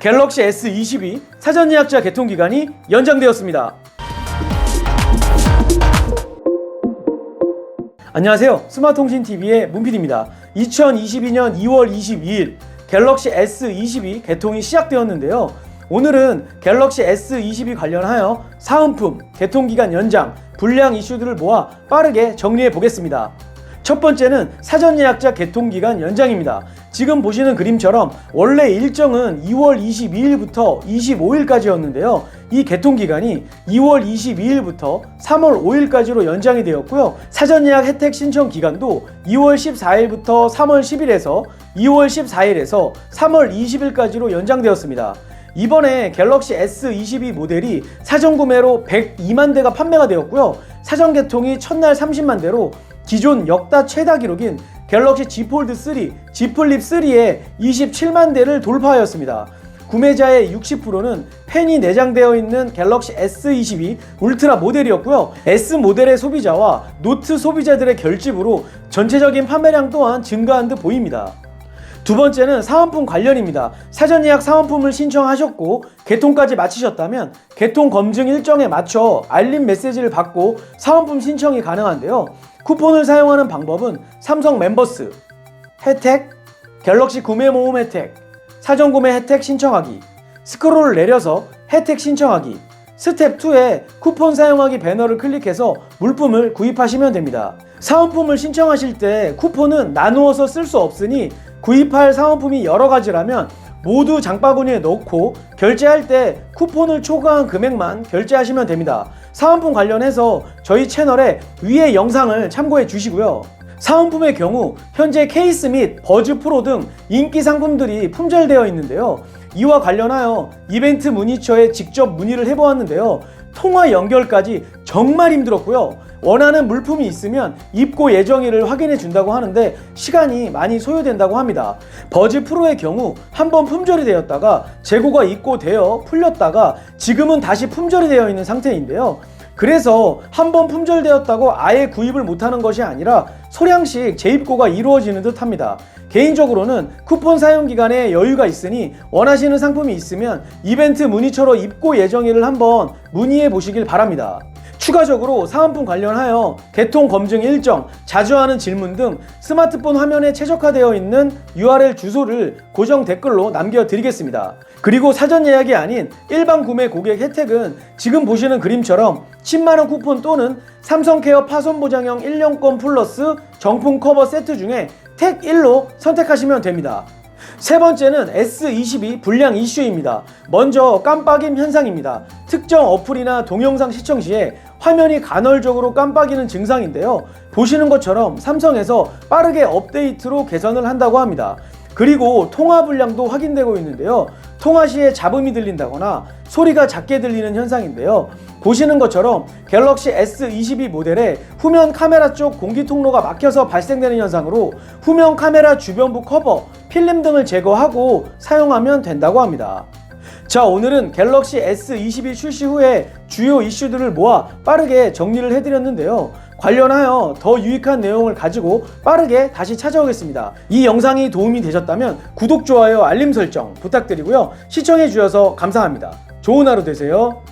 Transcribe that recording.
갤럭시 S22 사전 예약자 개통 기간이 연장되었습니다. 안녕하세요. 스마트통신TV의 문PD입니다. 2022년 2월 22일 갤럭시 S22 개통이 시작되었는데요. 오늘은 갤럭시 S22 관련하여 사은품, 개통기간 연장, 불량 이슈들을 모아 빠르게 정리해 보겠습니다. 첫 번째는 사전 예약자 개통 기간 연장입니다. 지금 보시는 그림처럼 원래 일정은 2월 22일부터 25일까지였는데요. 이 개통 기간이 2월 22일부터 3월 5일까지로 연장이 되었고요. 사전 예약 혜택 신청 기간도 2월 14일부터 3월 10일에서 2월 14일에서 3월 20일까지로 연장되었습니다. 이번에 갤럭시 S22 모델이 사전 구매로 102만 대가 판매가 되었고요. 사전 개통이 첫날 30만 대로 기존 역다 최다 기록인 갤럭시 Z 폴드 3, Z 플립 3의 27만 대를 돌파하였습니다. 구매자의 60%는 펜이 내장되어 있는 갤럭시 S22 울트라 모델이었고요. S 모델의 소비자와 노트 소비자들의 결집으로 전체적인 판매량 또한 증가한 듯 보입니다. 두 번째는 사은품 관련입니다. 사전 예약 사은품을 신청하셨고 개통까지 마치셨다면 개통 검증 일정에 맞춰 알림 메시지를 받고 사은품 신청이 가능한데요. 쿠폰을 사용하는 방법은 삼성 멤버스, 혜택, 갤럭시 구매 모음 혜택, 사전 구매 혜택 신청하기, 스크롤을 내려서 혜택 신청하기, 스텝 2에 쿠폰 사용하기 배너를 클릭해서 물품을 구입하시면 됩니다. 사은품을 신청하실 때 쿠폰은 나누어서 쓸 수 없으니 구입할 사은품이 여러 가지라면 모두 장바구니에 넣고 결제할 때 쿠폰을 초과한 금액만 결제하시면 됩니다. 사은품 관련해서 저희 채널에 위의 영상을 참고해 주시고요. 사은품의 경우 현재 케이스 및 버즈 프로 등 인기 상품들이 품절되어 있는데요. 이와 관련하여 이벤트 문의처에 직접 문의를 해보았는데요. 통화 연결까지 정말 힘들었고요. 원하는 물품이 있으면 입고 예정일을 확인해 준다고 하는데 시간이 많이 소요된다고 합니다. 버즈 프로의 경우 한 번 품절이 되었다가 재고가 입고되어 풀렸다가 지금은 다시 품절이 되어 있는 상태인데요. 그래서 한 번 품절되었다고 아예 구입을 못하는 것이 아니라 소량씩 재입고가 이루어지는 듯 합니다. 개인적으로는 쿠폰 사용 기간에 여유가 있으니 원하시는 상품이 있으면 이벤트 문의처로 입고 예정일을 한번 문의해 보시길 바랍니다. 추가적으로 사은품 관련하여 개통 검증 일정, 자주 하는 질문 등 스마트폰 화면에 최적화되어 있는 URL 주소를 고정 댓글로 남겨드리겠습니다. 그리고 사전 예약이 아닌 일반 구매 고객 혜택은 지금 보시는 그림처럼 10만원 쿠폰 또는 삼성케어 파손보장형 1년권 플러스 정품 커버 세트 중에 택 1로 선택하시면 됩니다. 세 번째는 S22 불량 이슈입니다. 먼저 깜빡임 현상입니다. 특정 어플이나 동영상 시청 시에 화면이 간헐적으로 깜빡이는 증상인데요. 보시는 것처럼 삼성에서 빠르게 업데이트로 개선을 한다고 합니다. 그리고 통화 불량도 확인되고 있는데요. 통화 시에 잡음이 들린다거나 소리가 작게 들리는 현상인데요. 보시는 것처럼 갤럭시 S22 모델의 후면 카메라 쪽 공기 통로가 막혀서 발생되는 현상으로 후면 카메라 주변부 커버, 필름 등을 제거하고 사용하면 된다고 합니다. 자, 오늘은 갤럭시 S22 출시 후에 주요 이슈들을 모아 빠르게 정리를 해드렸는데요. 관련하여 더 유익한 내용을 가지고 빠르게 다시 찾아오겠습니다. 이 영상이 도움이 되셨다면 구독, 좋아요, 알림 설정 부탁드리고요. 시청해 주셔서 감사합니다. 좋은 하루 되세요.